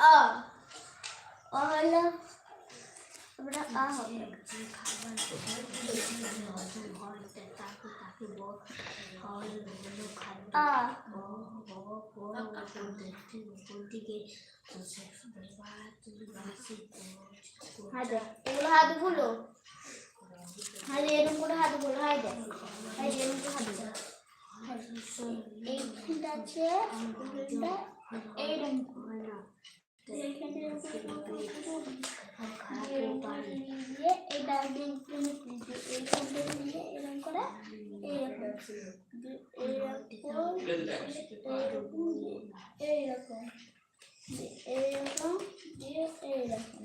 আ আ হলো আমরা আ হবে আ হাতে এগুলো হাতগুলো হাতে এরকম করে হাতগুলো দেয় হাই এরকম করে হাত দেয় এই ফুলটা আছে ফুলটা এইরকম করে এইখানে এরকম করে এরকম করে দিয়ে এটা দিয়ে এই ফুলটা দিয়ে এইরকম দিয়ে এরকম এইরকম দিয়ে এইরকম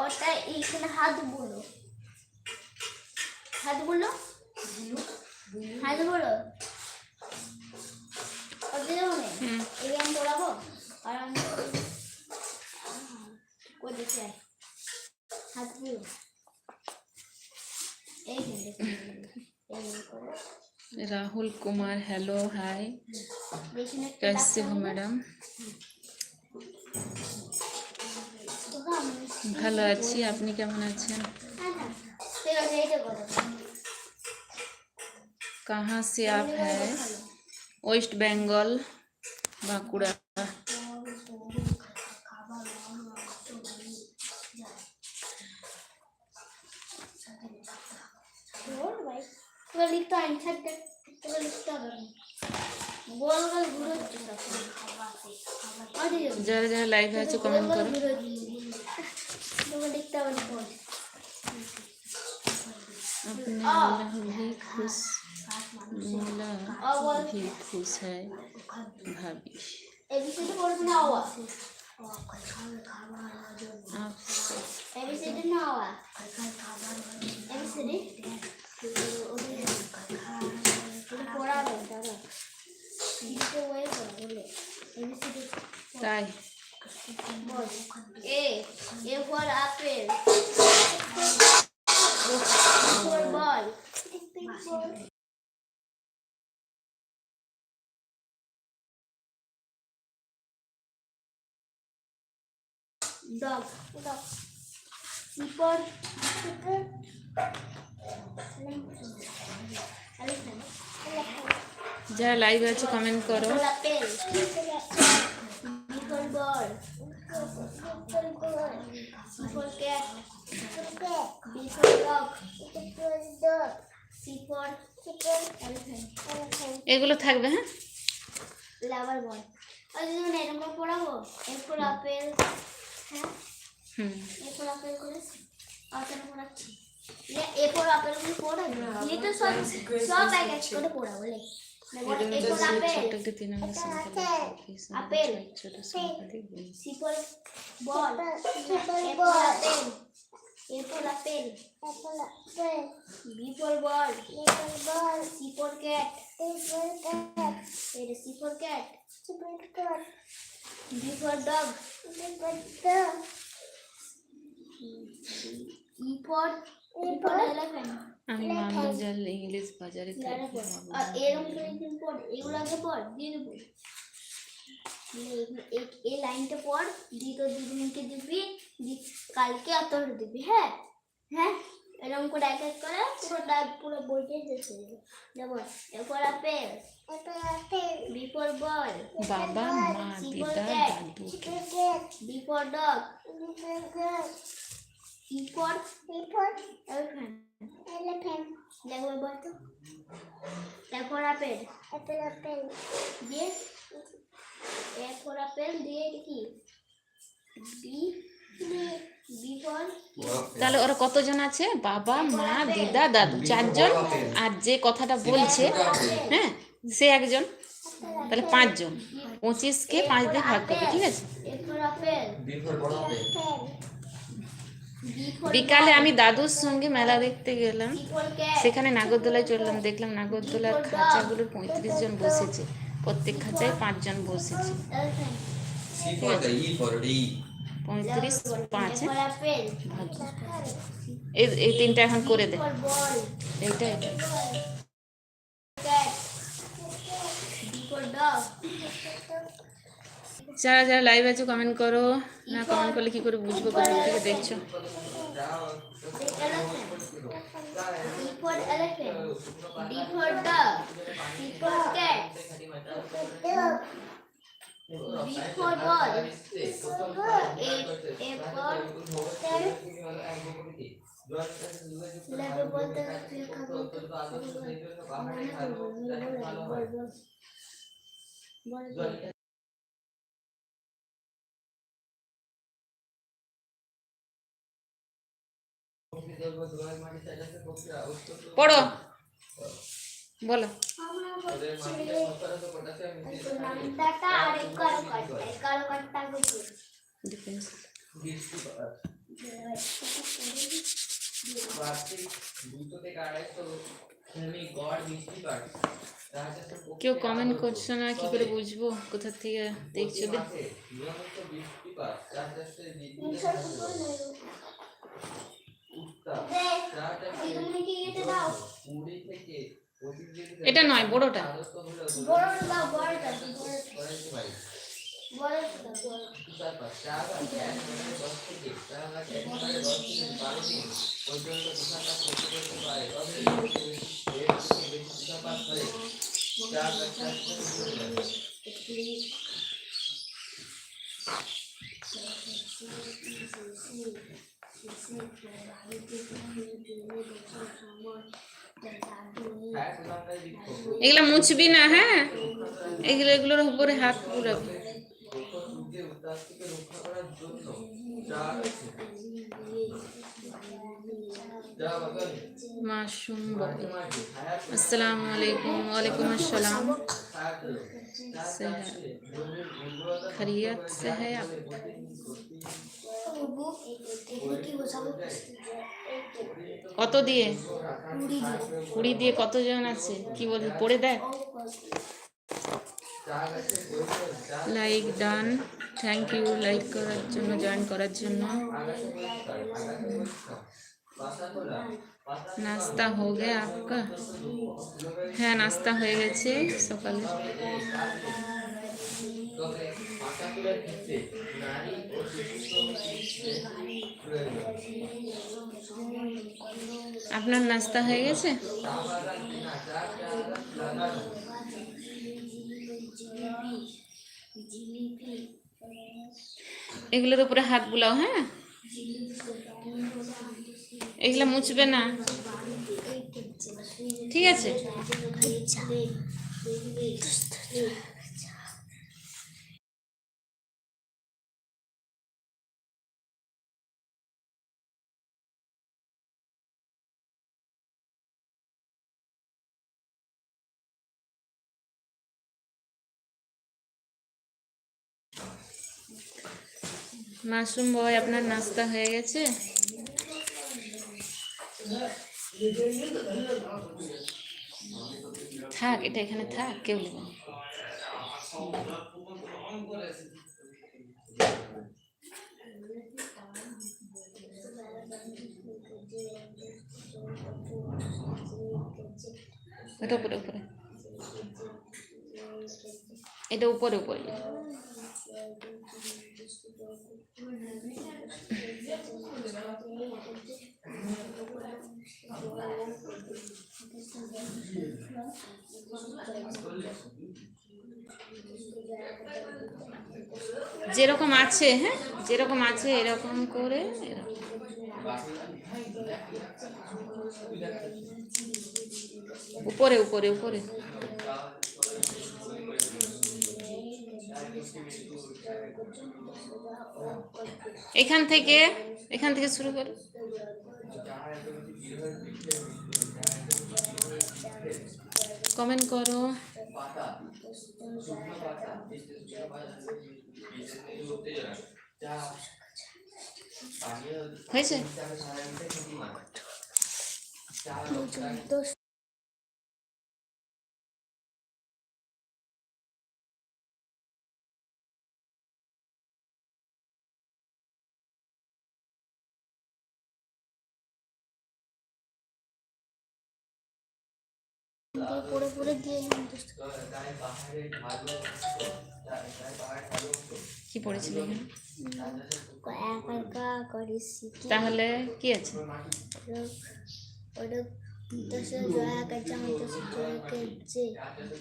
ওটা এইখানে হাত বলো হাত বলো হাত বলো পড়াবো আর আমি কই দেখে হাত বলো এই এই করে রাহুল কুমার হ্যালো হাই পেছনে একটা कैसे हो ডাক্তার ম্যাডাম তোকে আমি- ভালো আছি আপনি কেমন আছেন হ্যাঁ, হ্যাঁ। ঠিক আছে, এইটা করো। कहाँ से आप हैं ওয়েস্ট বেঙ্গল বাঁকুড়া যারা যারা লাইভে আছে কমেন্ট গোল গোল করো ঘুরোচ্ছে। তোকে লিখতে হবে না, বল। अपने मोला भी खुश मोला और बोल। भी खुश है भाभी ABCD পড়বে না আওয়া। आप ABCD না আওয়া। ABCD? ওদের- ওদের পড়াবে, দাঁড়া। লিখতে বইয়ে পড়া, বলে। ABCD তাই বল। A, A for apple. B for ball. Dog. Dog. C for elephant. যারা লাইভে আছে কমেন্ট করো. এগুলো থাকবে হ্যাঁ? বল আর এরকম পড়াবো এরপর আপেল হ্যাঁ এরপর আপেল করে আপেল এরপর আপেল করে পড়াবো সব সব করে পড়াবো এরপর আপেল ছোট একটি তিন নম্বর সংখ্যা আপেল। ছোট সংখ্যা দেখবে সিপল বল এরপর আপেল এরপর আপেল বিপল বল সিপল ক্যাট এর সিপল ক্যাট বিপল ডগ ইপর ইপর এলিফ্যান্ট আমি মানবজাল ইংলিশ বাজারে এরকম করে পর এগুলো আগে পর দিয়ে দেবো। এই- লাইনটা পর দি তোর দিদিমণিকে দিবি কালকে আর তোর দিবি হ্যাঁ? হ্যাঁ? এরকম করে এক এক করে পুরোটা পুরো বইটাই শেষ হয়ে যাবে। যেমন এরপর আপেল বিফোর বল। বাবা মা B for dog E for elephant দেখো বল তো তারপর আপেল দিয়ে এরপর আপেল দিয়ে এটা কি বি বি ফর তাহলে ওরা কতজন আছে? বাবা মা দিদা দাদু চারজন? আর যে কথাটা বলছে হ্যাঁ সে একজন। তাহলে পাঁচজন। পঁচিশকে পাঁচ দিয়ে ভাগ করবে ঠিক আছে এরপর আপেল বি ফর বিকালে আমি দাদুর সঙ্গে মেলা দেখতে গেলাম। সেখানে নাগরদোলায় চললাম, দেখলাম নাগরদোলার খাঁচাগুলো পঁয়ত্রিশ জন বসেছে। প্রত্যেক খাঁচায় পাঁচজন বসেছে। পঁয়ত্রিশ, পাঁচ এই তিনটা এখন করে দে। এইটাই ক্যাট বি ফর ডগ যারা যারা লাইভ আছে কমেন্ট করো। না কমেন্ট করলে কি করে বুঝব? কোথা থেকে দেখছ? গেছে ডিফেন্স কেউ কমেন্ট করছ না, কি করে বুঝব? কোথা থেকে দেখছ? দে দিদিমণিকে ইয়েতে দাও এটা নয় বড়টা। বড়টা দাও এগুলো মুছবি না হ্যাঁ? এগুলো এগুলোর উপরে হাত পুরাবি। বল আসসালামু আলাইকুম ওয়ালাইকুম আসসালাম। से है खैरियत से है आप বাবু এগুলো কি বসাবো কত দিয়ে কুড়ি দিয়ে কুড়ি দিয়ে কতজন আছে কি বলবি পড়ে দেখ like done thank you like করার জন্য জয়েন করার জন্য নাস্তা হো গে আপকা? হ্যাঁ নাস্তা হয়ে গেছে সকালে। আপনার নাস্তা হয়ে গেছে? এগুলো তো পুরো হাত বুলাও হ্যাঁ? এগুলো মুছবে না। ঠিক আছে? মাশরুম বয় আপনার নাস্তা হয়ে গেছে? থাক এটা এখানে থাক কেউ নেবে। এটা উপরে উপরে এটা উপরে উপরে যেরকম আছে হ্যাঁ? যেরকম আছে এরকম করে উপরে উপরে উপরে। এখান থেকে এখান থেকে শুরু করো। কমেন্ট করো। হয়েছে? কি পড়েছিল তাহলে কি আছে?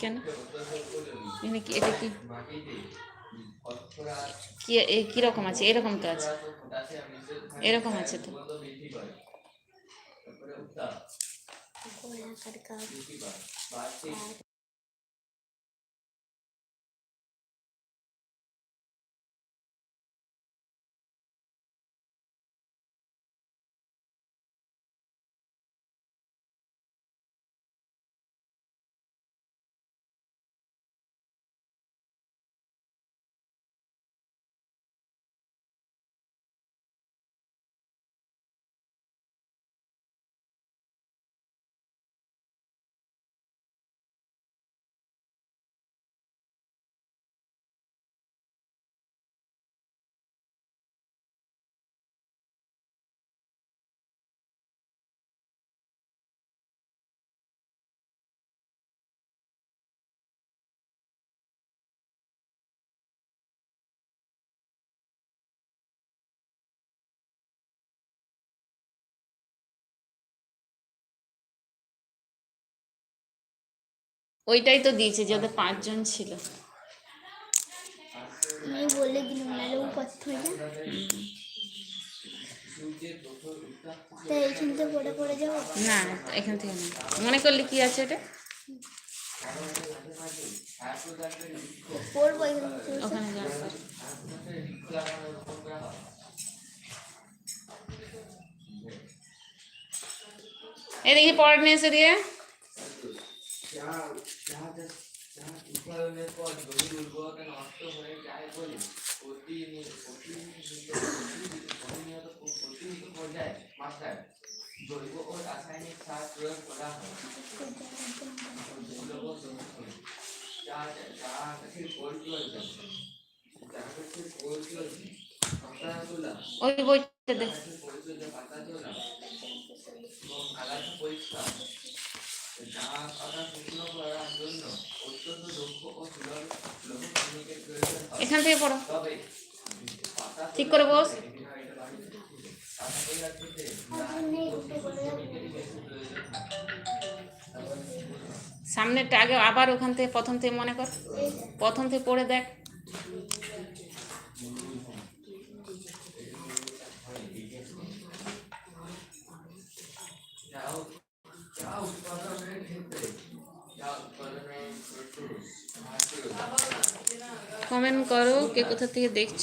কেন? এখানে কি এটা কি? কীরকম আছে? এরকম তো আছে। এরকম আছে তো। ওইটাই তো দিয়েছে যে ওদের পাঁচজন ছিল। আমি বলে দিলাম নাহলে ও কথা যায় এইখান থেকে পড়ে পড়ে যাব? না এখান থেকে না। মনে করলে কি আছে এটা? পড়ব ওখানে যাওয়ার পর এদিকে পড় নিয়ে এসে দিয়ে। উৎপাদনের পর জমির উর্বরতা নষ্ট হয়ে যায় বলে প্রতিনিয়ত প্রতিনিয়ত প্রতিনিয়ত পর্যায়ে মাত্রায় জৈব ও রাসায়নিক সার প্রয়োগ করা হয় মূল্যবোধ অনুসারে যা যা গাছের পরিচর্যা যা গাছের পরিচর্যা ওই বইটা দেখ গাছের পরিচর্যা পাতা তোলা এবং আগাছা পরিষ্কার যা পাতা শুকনো করার জন্য অত্যন্ত দক্ষ ও সুলভ সুলভ শ্রমিকের প্রয়োজন হয় এখান থেকে পড়ো। তবে ঠিক করে বস। সামনেরটা আগে আবার ওখান থেকে প্রথম থেকে মনে কর। প্রথম থেকে পড়ে দেখ যা যা উৎপাদনের ক্ষেত্রে যা উৎপাদনের ক্ষেত্রে সাহায্য কমেন্ট করো কে কোথা থেকে দেখছ?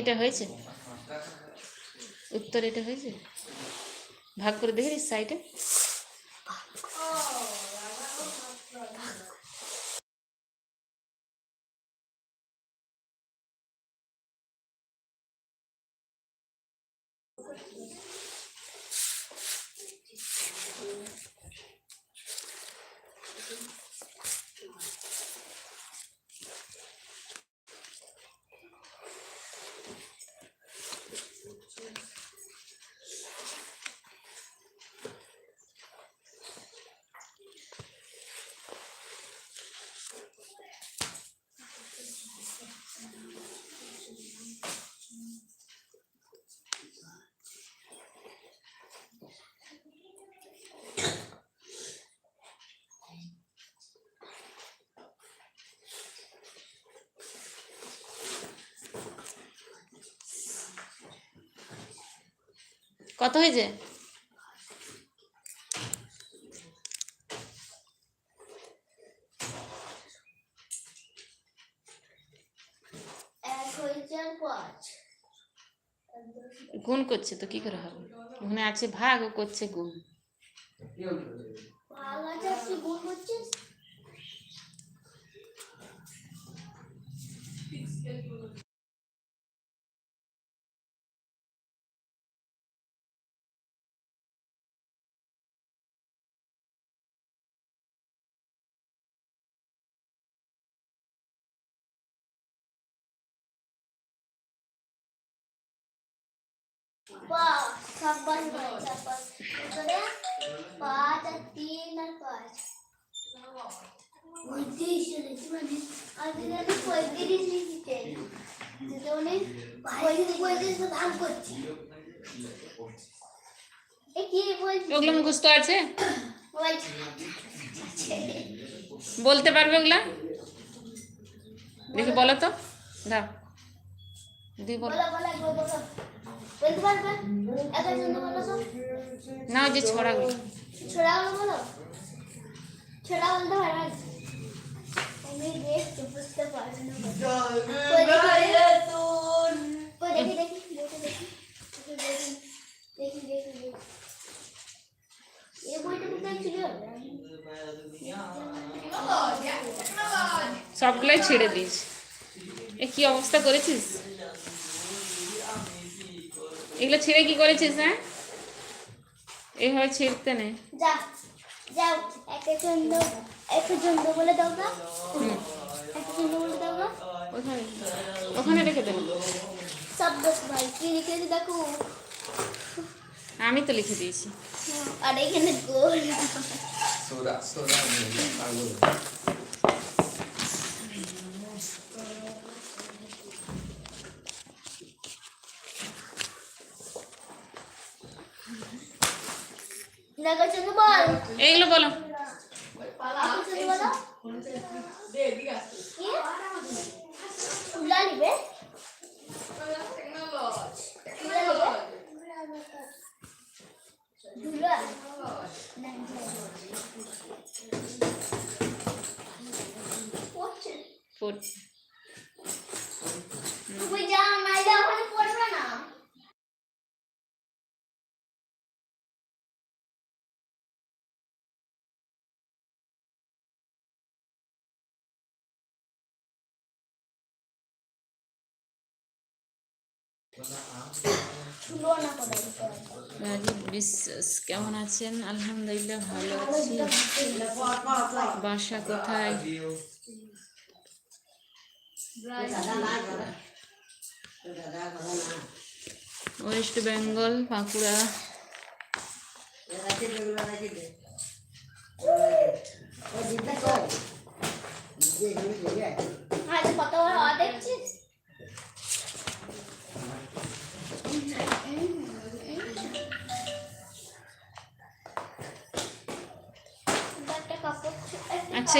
এটা হয়েছে? উত্তর এটা হয়েছে? ভাগ করে দেখি সাইডে কত হয়েছে? গুণ করছে তো কি করে হবে? ওখানে আছে ভাগ ও করছে গুণ। গুণ ভাই পাঁচ আর তিন আর পাঁচ পঁয়ত্রিশ মানে আমি লিখতে ভাগ করছি ওগুলো মুখস্থ আছে? বলতে পারবে ওগুলা? দেখি বলো তো। দাও। না। যে ছড়া বলতে না। সবগুলাই ছেড়ে দিস। এ কি অবস্থা করেছিস? এগুলো ছেড়ে কি করেছিস হ্যাঁ? এইভাবে ছিঁড়তে নেই যা যাও একটা চন্দ্র একটা চন্দ্র বলে দাও না হুম। একটা চন্দ্র বলে দাও না ওখানে ওখানে রেখে দেবো শব্দ ভাই কি লিখেছি দেখো। আমি তো লিখে দিয়েছি। আর এখানে গোল। সোরা সোরা Eh, los. রাজীব বিশ্বাস কেমন আছেন? আলহামদুলিল্লাহ ভালো আছি। বাসা কোথায়? ওয়েস্ট বেঙ্গল বাঁকুড়া।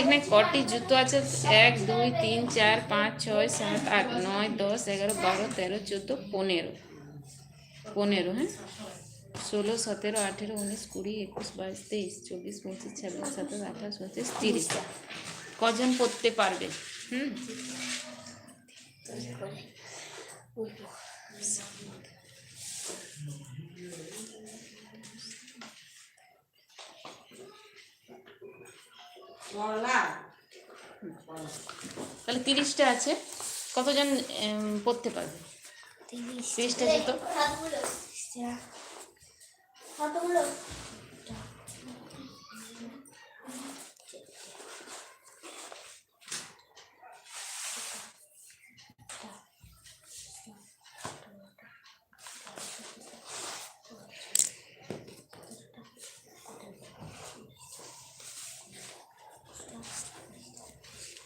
এখানে কটি জুতো আছে? এক, দুই, তিন, চার, পাঁচ, ছয়, সাত, আট, নয়, দশ, এগারো, বারো, তেরো, চোদ্দ, পনেরো। পনেরো হ্যাঁ? ষোলো, সতেরো, আঠেরো, উনিশ, কুড়ি, একুশ, বাইশ, তেইশ, চব্বিশ, পঁচিশ, ছাব্বিশ, সাতাশ, আঠাশ, উনত্রিশ, তিরিশ। কজন পড়তে পারবে? হুম? তাহলে তিরিশটা আছে। কতজন পড়তে পারবে? তিরিশটা। আছে তো হাতগুলো